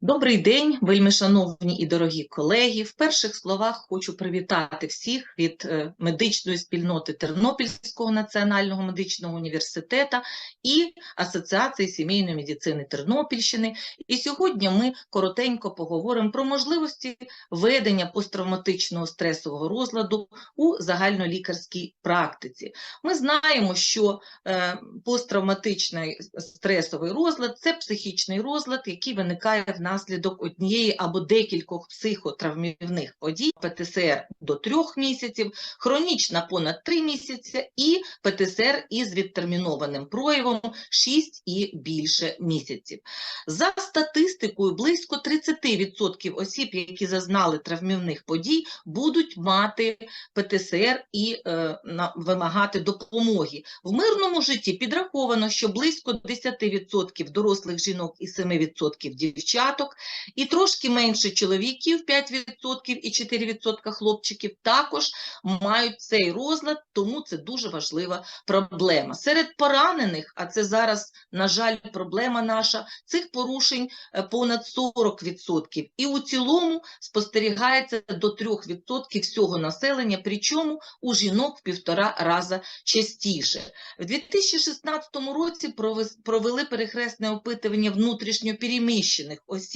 Добрий день, вельми шановні і дорогі колеги. В перших словах хочу привітати всіх від е, медичної спільноти Тернопільського національного медичного університету і Асоціації сімейної медицини Тернопільщини. І сьогодні ми коротенько поговоримо про можливості ведення посттравматичного стресового розладу у загальнолікарській практиці. Ми знаємо, що е, посттравматичний стресовий розлад це психічний розлад, який виникає внаслідок однієї або декількох психотравмівних подій, ПТСР до трьох місяців, хронічна понад три місяці і ПТСР із відтермінованим проявом 6 і більше місяців. За статистикою, близько 30% осіб, які зазнали травмівних подій, будуть мати ПТСР і е, вимагати допомоги. В мирному житті підраховано, що близько 10% дорослих жінок і 7% дівчаток, і трошки менше чоловіків, 5% і 4% хлопчиків, також мають цей розлад, тому це дуже важлива проблема. Серед поранених, а це зараз, на жаль, проблема наша, цих порушень е, понад 40%. І у цілому спостерігається до 3% всього населення, причому у жінок в півтора раза частіше. В 2016 році провели перехресне опитування внутрішньопереміщених осіб.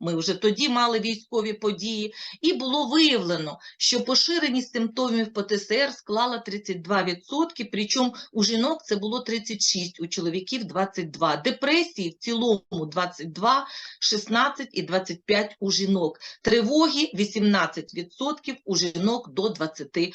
Ми вже тоді мали військові події, і було виявлено, що поширеність симптомів ПТСР склала 32%, причому у жінок це було 36%, у чоловіків 22%. Депресії в цілому 22%, 16% і 25% у жінок. Тривоги 18% у жінок до 20%.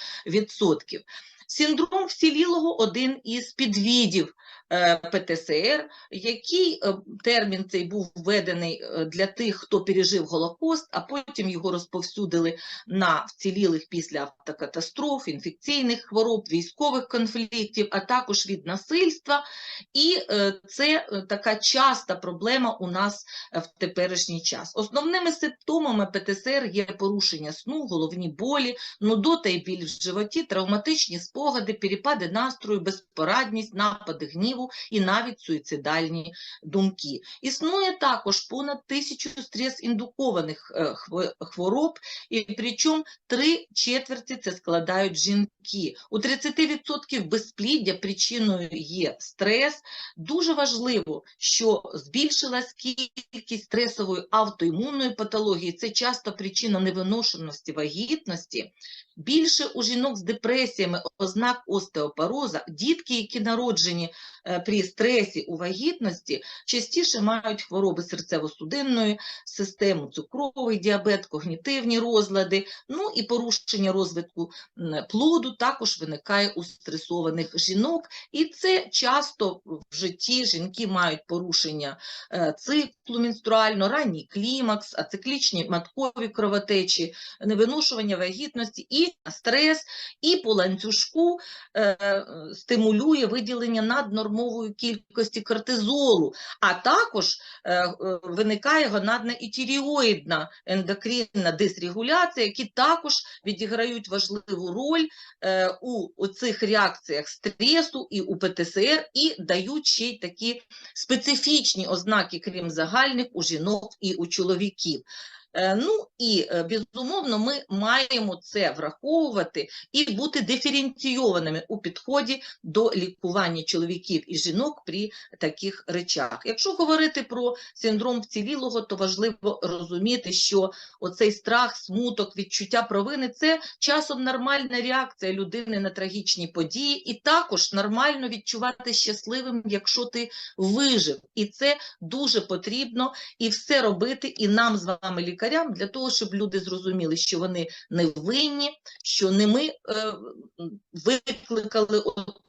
Синдром вцілілого – один із підвідів е, ПТСР, який е, термін цей був введений е, для тих, хто пережив Голокост, а потім його розповсюдили на вцілілих після автокатастроф, інфекційних хвороб, військових конфліктів, а також від насильства. І це така часта проблема у нас в теперішній час. Основними симптомами ПТСР є порушення сну, головні болі, нудота і біль в животі, травматичні спогади, перепади настрою, безпорадність, напади гніву і навіть суїцидальні думки. Існує також понад тисячу стрес-індукованих е, хвороб, і причому три четверті це складають жінки. У 30% безпліддя причиною є стрес. Дуже важливо, що збільшилась кількість стресової автоімунної патології. Це часто причина невиношеності вагітності. Більше у жінок з депресіями ознак остеопороза, дітки, які народжені е, при стресі у вагітності, частіше мають хвороби серцево-судинної системи, цукровий діабет, когнітивні розлади, ну і порушення розвитку плоду також виникає у стресованих жінок, і це часто в житті жінки мають порушення е, циклу менструально, ранній клімакс, ациклічні маткові кровотечі, невиношування вагітності і стрес, і по ланцюжку е, стимулює виділення наднормової кількості кортизолу, а також е, е, виникає гонадна і тіріоїдна ендокринна дисрегуляція, які також відіграють важливу роль е, у цих реакціях стресу і у ПТСР, і дають ще й такі специфічні ознаки, крім загальних, у жінок і у чоловіків. Е, Ну і е, безумовно, ми маємо це враховувати і бути диференційованими у підході до лікування чоловіків і жінок при таких речах. Якщо говорити про синдром вцілілого, то важливо розуміти, що оцей страх, смуток, відчуття провини це часом нормальна реакція людини на трагічні події, і також нормально відчувати щасливим, якщо ти вижив. І це дуже потрібно і все робити, і нам з вами, лікарям, для того, щоб люди зрозуміли, що вони не винні, що не ми е, викликали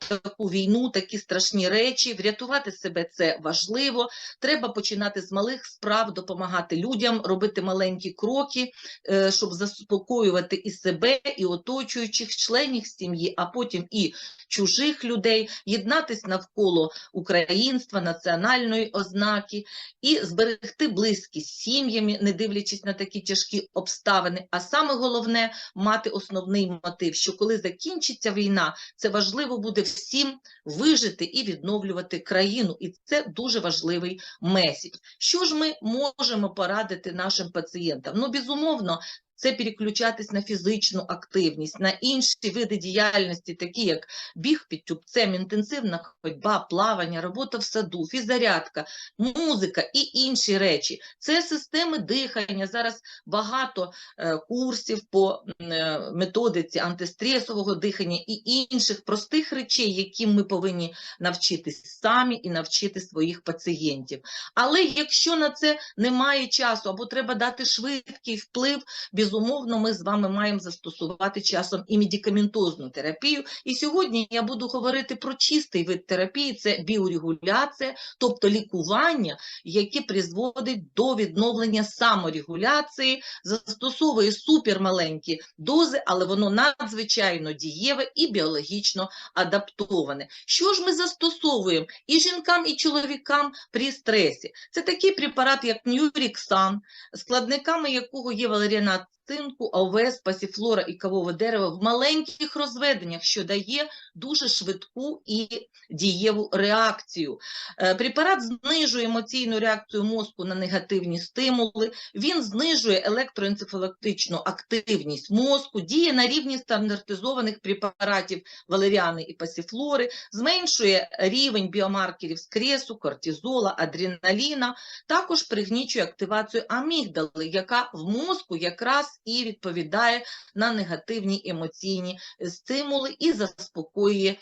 таку війну, такі страшні речі. Врятувати себе це важливо. Треба починати з малих справ, допомагати людям, робити маленькі кроки, е, щоб заспокоювати і себе, і оточуючих членів сім'ї, а потім і чужих людей, єднатись навколо українства, національної ознаки і зберегти близькість з сім'ями, не дивлячись на такі тяжкі обставини. А саме головне мати основний мотив, що коли закінчиться війна, це важливо буде всім вижити і відновлювати країну. І це дуже важливий меседж. Що ж ми можемо порадити нашим пацієнтам? Ну, безумовно, це переключатись на фізичну активність, на інші види діяльності, такі як біг під тюбцем, інтенсивна ходьба, плавання, робота в саду, фіззарядка, музика і інші речі. Це системи дихання. Зараз багато е, курсів по е, методиці антистресового дихання і інших простих речей, яким ми повинні навчитись самі і навчити своїх пацієнтів. Але якщо на це немає часу або треба дати швидкий вплив, безумовно, ми з вами маємо застосувати часом і медикаментозну терапію. І сьогодні я буду говорити про чистий вид терапії, це біорегуляція, тобто лікування, яке призводить до відновлення саморегуляції, застосовує супермаленькі дози, але воно надзвичайно дієве і біологічно адаптоване. Що ж ми застосовуємо і жінкам, і чоловікам при стресі? Це такий препарат, як Нюріксан, складниками якого є валеріанат цинку, овес, пасіфлора і кавове дерево в маленьких розведеннях, що дає дуже швидку і дієву реакцію. Е, Препарат знижує емоційну реакцію мозку на негативні стимули, він знижує електроенцефалактичну активність мозку, діє на рівні стандартизованих препаратів валеріани і пасіфлори, зменшує рівень біомаркерів стресу, кортизола, адреналіна, також пригнічує активацію амігдали, яка в мозку якраз і відповідає на негативні емоційні стимули і заспокоює е,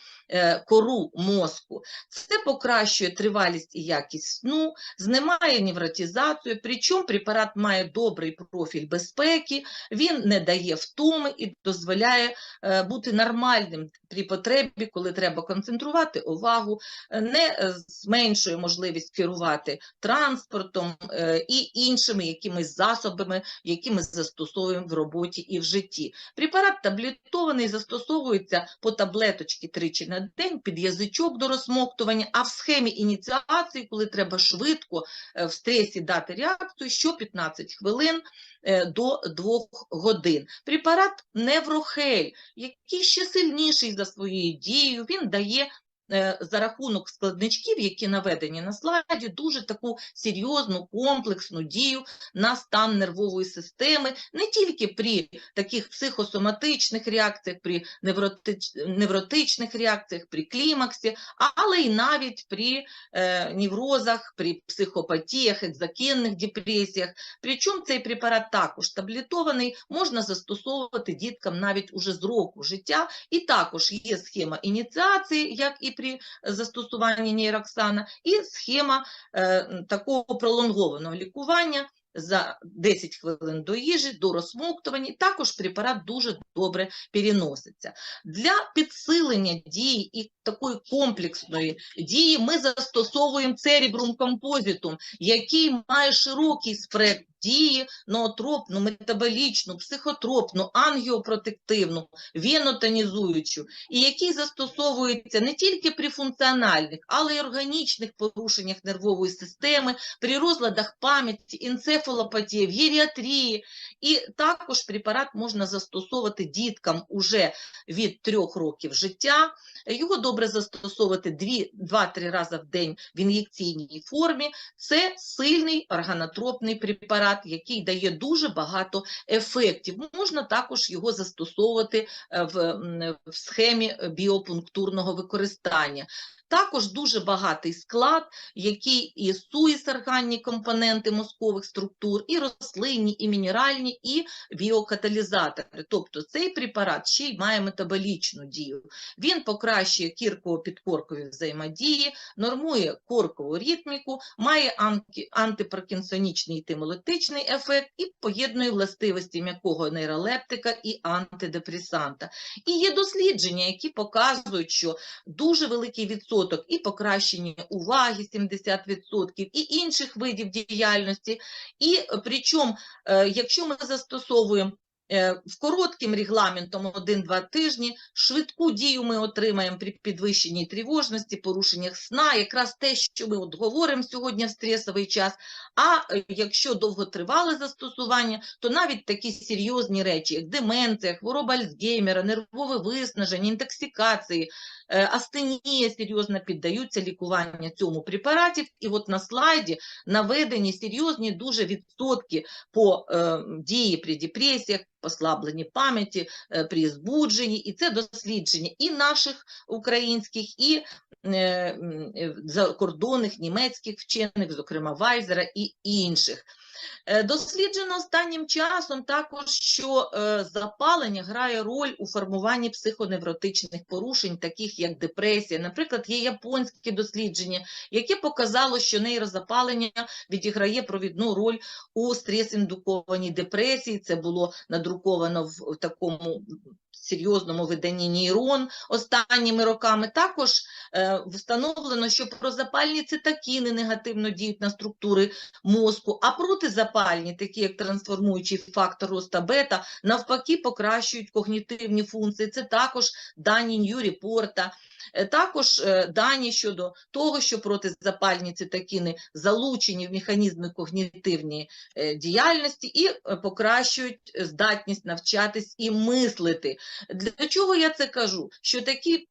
кору мозку. Це покращує тривалість і якість сну, знімає невротизацію, причому препарат має добрий профіль безпеки, він не дає втоми і дозволяє е, бути нормальним при потребі, коли треба концентрувати увагу, е, не е, зменшує можливість керувати транспортом е, і іншими якимись засобами, які ми застосовуємо в роботі і в житті. Препарат таблетований застосовується по таблеточки тричі на день під язичок до розсмоктування, а в схемі ініціації, коли треба швидко е, в стресі дати реакцію, що 15 хвилин е, до 2 годин. Препарат Неврохель, який ще сильніший за своєю дією, він дає за рахунок складничків, які наведені на слайді, дуже таку серйозну комплексну дію на стан нервової системи, не тільки при таких психосоматичних реакціях, при невротичних реакціях, при клімаксі, але й навіть при е, неврозах, при психопатіях, екзокенних депресіях. Причому цей препарат також таблетований, можна застосовувати діткам навіть уже з року життя, і також є схема ініціації, як і при застосуванні нейроксана, і схема е, такого пролонгованого лікування за 10 хвилин до їжі, до розсмоктування. Також препарат дуже добре переноситься. Для підсилення дії і такої комплексної дії ми застосовуємо церебрум композитум, який має широкий спектр дії ноотропну, метаболічну, психотропну, ангіопротективну, венотонізуючу, і який застосовується не тільки при функціональних, але й органічних порушеннях нервової системи, при розладах пам'яті, енцефалопатії, в геріатрії. І також препарат можна застосовувати діткам уже від трьох років життя. Його добре застосовувати 2-3 рази в день в ін'єкційній формі. Це сильний органотропний препарат, який дає дуже багато ефектів. Можна також його застосовувати е, в, в схемі біопунктурного використання. Також дуже багатий склад, який і суїсарганні компоненти мозкових структур, і рослинні, і мінеральні, і біокаталізатори. Тобто цей препарат ще й має метаболічну дію. Він покращує кірково-підкоркові взаємодії, нормує коркову ритміку, має анти- антипаркінсонічний і тимолетичний ефект і поєднує властивості м'якого нейролептика і антидепресанта. І є дослідження, які показують, що дуже великий відсоток і покращення уваги 70%, і інших видів діяльності. І е, причому, е, якщо ми застосовуємо Е, В коротким регламентом 1-2 тижні швидку дію ми отримаємо при підвищенні тривожності, порушеннях сна, якраз те, що ми от говоримо сьогодні в стресовий час. А якщо довготривале застосування, то навіть такі серйозні речі, як деменція, хвороба Альцгеймера, нервове виснаження, інтоксикації, астенія серйозно піддаються лікуванню цьому препараті. І от на слайді наведені серйозні дуже відсотки по е, дії при депресіях, послабленні пам'яті, е, при збудженні, і це дослідження і наших українських, і е, закордонних німецьких вчених, зокрема Вайзера і інших. Е, Досліджено останнім часом також, що е, запалення грає роль у формуванні психоневротичних порушень, таких як депресія. Наприклад, є японське дослідження, яке показало, що нейрозапалення відіграє провідну роль у стрес-індукованій депресії. Це було надруковано в такому серйозному виданні нейрон останніми роками. Також е, встановлено, що прозапальні цитокіни негативно діють на структури мозку, а протизапальні, такі як трансформуючий фактор роста бета, навпаки покращують когнітивні функції. Це також дані Нью-Репорта. Е, Також е, дані щодо того, що протизапальні цитокіни залучені в механізми когнітивної е, діяльності і покращують здатність навчатись і мислити. Для чого я це кажу? Що такий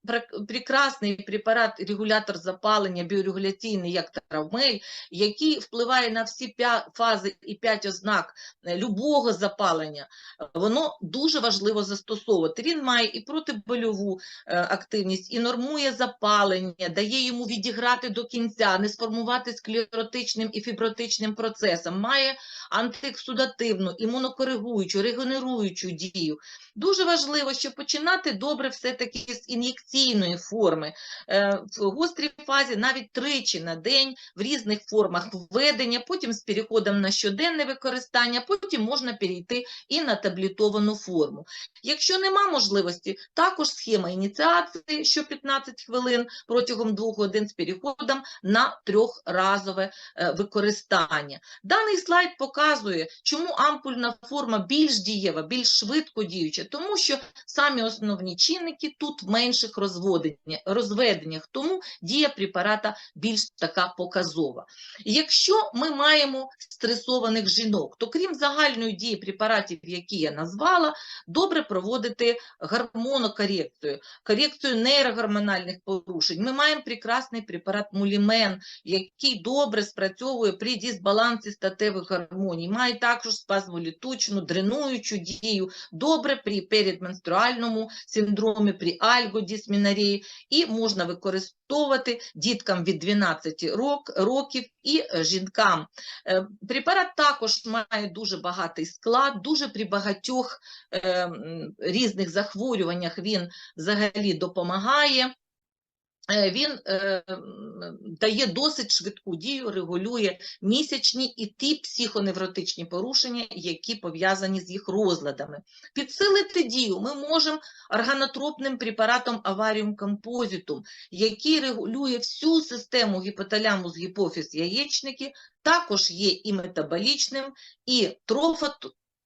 прекрасний препарат, регулятор запалення, біорегуляційний, як травмель, який впливає на всі фази і п'ять ознак е, любого запалення, воно дуже важливо застосовувати. Він має і протибольову е, активність, і нормує запалення, дає йому відіграти до кінця, не сформувати склеротичним і фібротичним процесом, має антиексудативну, імунокоригуючу, регенеруючу дію. Дуже важливо, щоб починати добре все-таки з ін'єкційної форми. Е, В гострій фазі навіть тричі на день в різних формах введення, потім з переходом на щоденне використання, потім можна перейти і на таблетовану форму. Якщо нема можливості, також схема ініціації, що 15 хвилин протягом двох годин з переходом на трьохразове е, використання. Даний слайд показує, чому ампульна форма більш дієва, більш швидко діюча, тому що самі основні чинники тут в менших розведеннях, тому дія препарата більш така показова. Якщо ми маємо стресованих жінок, то крім загальної дії препаратів, які я назвала, добре проводити гормонокорекцію, корекцію нейрогормональних порушень. Ми маємо прекрасний препарат Мулімен, який добре спрацьовує при дисбалансі статевих гормонів, має також спазмолітучну, дренуючу дію, добре при передменструальному синдромі, при альгодисмінарії, і можна використовувати діткам від 12 років і жінкам. Е, Препарат також має дуже багатий склад, дуже при багатьох е, різних захворюваннях він взагалі допомагає. Е, Він е, дає досить швидку дію, регулює місячні і ті психоневротичні порушення, які пов'язані з їх розладами. Підсилити дію ми можемо органотропним препаратом аваріум композитум, який регулює всю систему гіпоталямус гіпофіз яєчники, також є і метаболічним, і трофот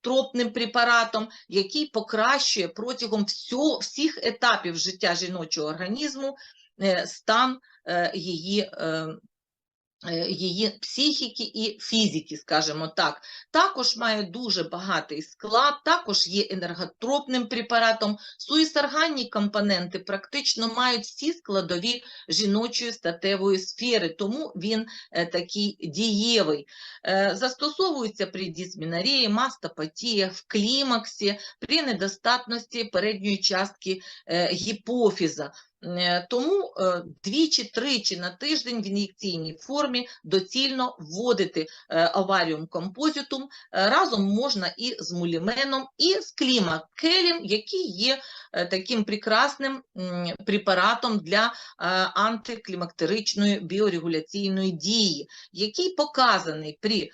тропним препаратом, який покращує протягом всього, всіх етапів життя жіночого організму стан е, її, е, е, її психіки і фізики, скажімо так. Також має дуже багатий склад, також є енерготропним препаратом. Суїсарганні компоненти практично мають всі складові жіночої статевої сфери, тому він е, такий дієвий. Е, Застосовується при дисмінарії, мастопатіях, в клімаксі, при недостатності передньої частки е, гіпофіза. Е, Тому е, двічі-тричі на тиждень в ін'єкційній формі доцільно вводити е, аваріум композитум. Разом можна і з муліменом, і з клімакелем, який є таким прекрасним препаратом для антиклімактеричної біорегуляційної дії, який показаний при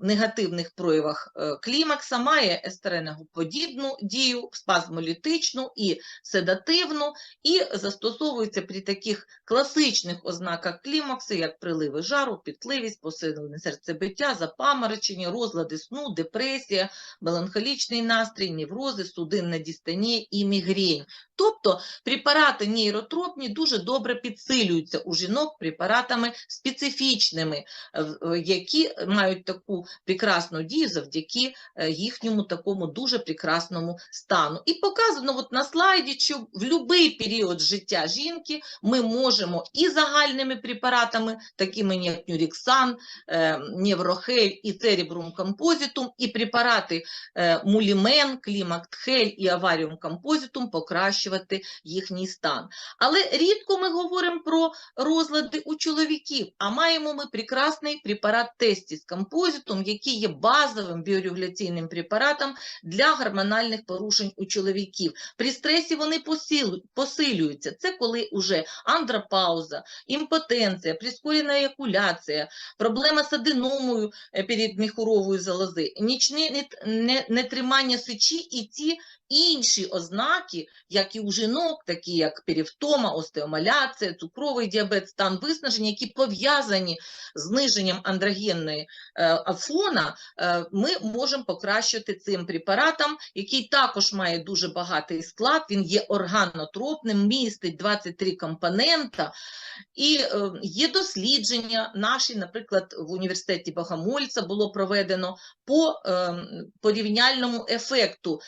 негативних проявах клімакса має естереногоподібну дію, спазмолітичну і седативну, і застосовується при таких класичних ознаках клімаксу, як приливи жару, пітливість, посилене серцебиття, запаморочення, розлади сну, депресія, меланхолічний настрій, неврози, судинна дістонія і мігрень. Тобто препарати нейротропні дуже добре підсилюються у жінок препаратами специфічними, які мають таку прекрасну дію завдяки е, їхньому такому дуже прекрасному стану. І показано от на слайді, що в будь-який період життя жінки ми можемо і загальними препаратами, такими як Нюріксан, е, Неврохель і Церебрум Композитум, і препарати е, Мулімен, Клімактхель і Аваріум Композитум покращувати їхній стан. Але рідко ми говоримо про розлади у чоловіків, а маємо ми прекрасний препарат Тестіс Композитум, який є базовим біорегуляційним препаратом для гормональних порушень у чоловіків. При стресі вони посилю- посилюються. Це коли уже андропауза, імпотенція, прискорена еякуляція, проблема з аденомою перед передміхурової залози, нічне нетримання сечі і ті інші ознаки, як і у жінок, такі як перівтома, остеомаляція, цукровий діабет, стан виснаження, які пов'язані з зниженням андрогенної е, фона, е, ми можемо покращити цим препаратом, який також має дуже багатий склад, він є органотропним, містить 23 компонента, і е, є дослідження наші, наприклад, в університеті Богомольця було проведено по е, порівняльному ефекту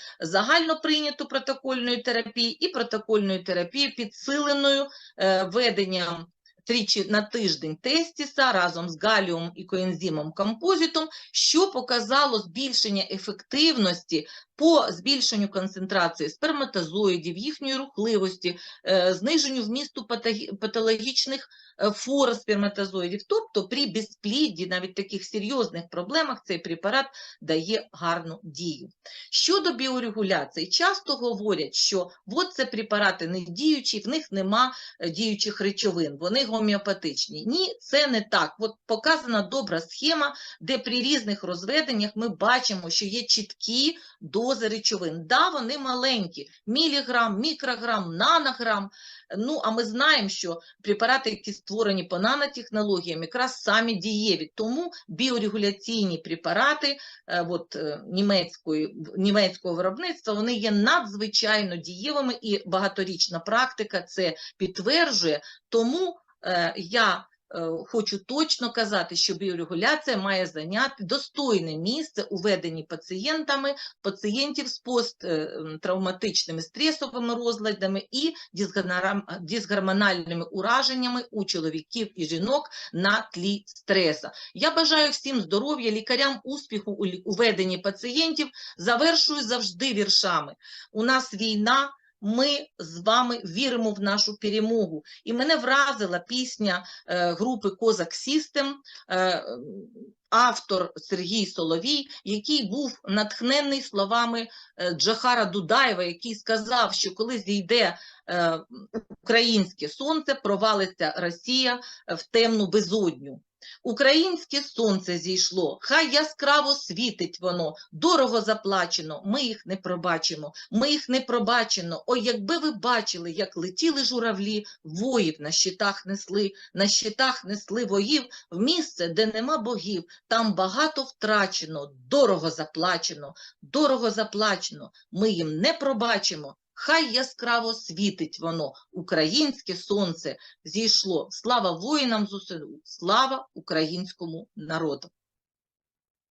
загально прийняту протокольної терапії і протокольної терапії підсиленою е, веденням тричі на тиждень тестіса разом з галіум і коензимом композитом, що показало збільшення ефективності по збільшенню концентрації сперматозоїдів, їхньої рухливості, е, зниженню вмісту патологічних е, фор сперматозоїдів. Тобто при безплідді, навіть таких серйозних проблемах, цей препарат дає гарну дію. Щодо біорегуляції, часто говорять, що от це препарати не діючі, в них нема е, діючих речовин, вони гомеопатичні. Ні, це не так. От показана добра схема, де при різних розведеннях ми бачимо, що є чіткі дози речовин. Да, вони маленькі, міліграм, мікрограм, нанограм. Ну, а ми знаємо, що препарати, які створені по нанотехнологіям, якраз самі дієві. Тому біорегуляційні препарати е, от, е, німецької, німецького виробництва, вони є надзвичайно дієвими, і багаторічна практика це підтверджує. Тому е, я хочу точно казати, що біорегуляція має зайняти достойне місце у веденні пацієнтами, пацієнтів з посттравматичними стресовими розладами і дисгормональними ураженнями у чоловіків і жінок на тлі стреса. Я бажаю всім здоров'я, лікарям успіху у веденні пацієнтів. Завершую завжди віршами. У нас війна. Ми з вами віримо в нашу перемогу. І мене вразила пісня е, групи Козак System, е, автор Сергій Соловій, який був натхнений словами е, Джахара Дудаєва, який сказав, що коли зійде українське сонце, провалиться Росія в темну безодню. Українське сонце зійшло, хай яскраво світить воно, дорого заплачено, ми їх не пробачимо, ми їх не пробачено. Ой, якби ви бачили, як летіли журавлі, воїв на щитах несли, на щитах несли воїв в місце, де нема богів, там багато втрачено, дорого заплачено, дорого заплачено, ми їм не пробачимо. Хай яскраво світить воно, українське сонце зійшло. Слава воїнам ЗСУ, слава українському народу.